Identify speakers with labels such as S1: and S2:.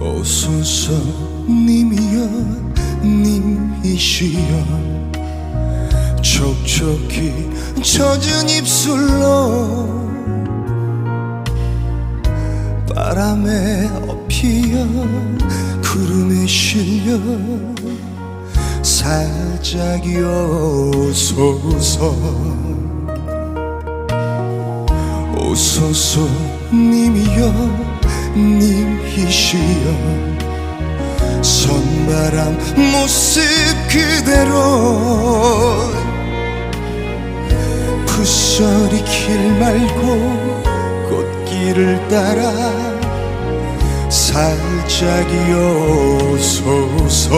S1: 오소서 님이여 님이시여. 촉촉히 젖은 입술로 바람에 엎이어 구름에 실려 살짝이 오소서 오소서 님이여 님이시여 선바람 모습 그대로 푸서리 길 말고 꽃길을 따라 살짝이 오소서